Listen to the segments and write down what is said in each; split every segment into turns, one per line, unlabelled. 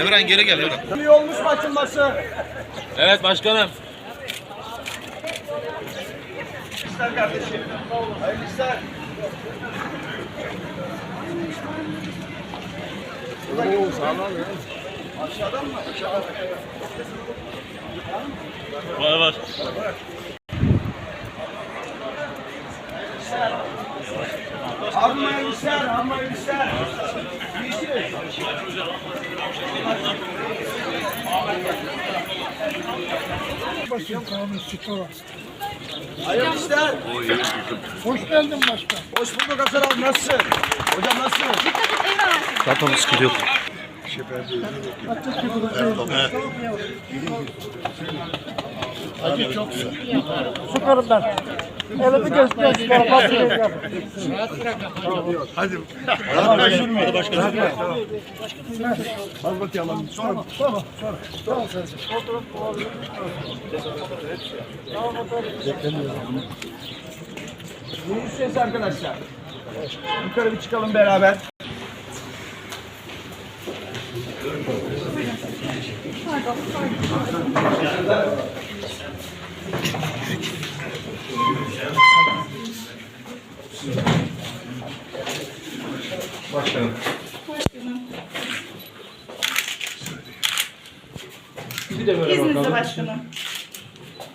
Evren geri gel Evren.
İyi olmuş mu açılması?
Evet başkanım.
İşler kardeşim. Hayırlı işler. Oo, sağlam ya. Aşağıdan mı? Aşağıdan.
Var var.
Abim hayırlı işler, abim hayırlı işler.
Hoş geldin başkan.
Hoş bulduk Hasan abi, nasılsın? Hocam nasılsın?
Zaten sıkıntı yok.
Acı çok Süperim ben. Elimi göster. Spor fasulye yap.
Al bakayım. Sonra.
Tamam, sonra. Tamam sen. Oturup
İyi işsiniz arkadaşlar. Yukarı bir çıkalım beraber.
İzninizle başkanım.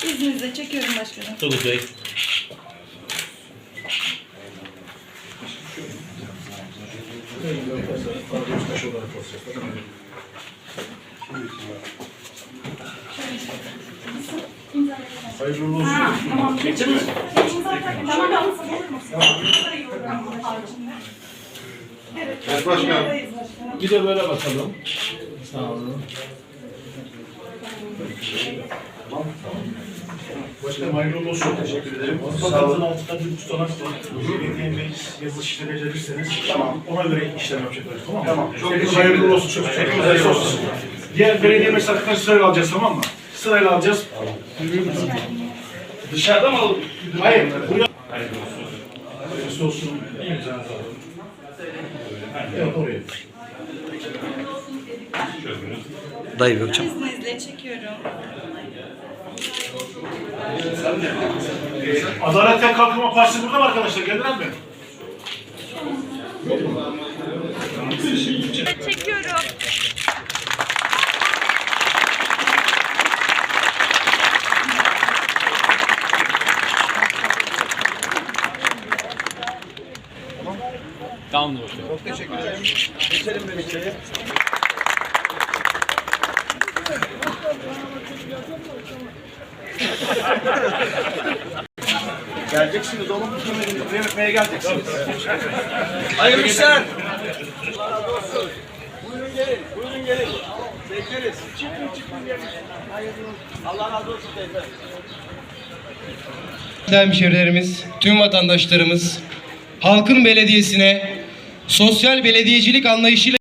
İzninizle çekiyorum başkanım.
Turgut Bey. Bir de böyle bakalım. Sağ olun.
Başkanım hayırlı olsun. Teşekkür ederim. Olun. altında bir tutanak var. Belediye meclis yazılı becerirseniz tamam. ona göre işlem yapacaklar. Tamam mı? Tamam. Çok hayırlı uğurlu olsun. Çok çok hayırlı olsun. Diğer belediye meclis arkadaşlar sırayla alacağız tamam mı? Sırayla alacağız. Dışarıda mı alalım? Hayır. Buraya. Hayırlı olsun. Hayırlısı olsun. İmzanızı alalım. Evet oraya.
Dayı Gökçen.
İzninizle çekiyorum.
Adalet ve Kalkınma Partisi burada mı arkadaşlar? Geldiler mi?
Çekiyorum.
Tamamdır başkanım.
Çok teşekkür ederim. Geçelim birlikte. Geleceksiniz oğlum. Bütün buraya öpmeye geleceksiniz. Hayırlı işler. Allah razı olsun. Buyurun gelin. Buyurun gelin. Bekleriz. Çıkın çıkın gelin. Hayırlı olsun. Allah razı olsun teyze.
hemşehrilerimiz, tüm vatandaşlarımız halkın belediyesine sosyal belediyecilik anlayışıyla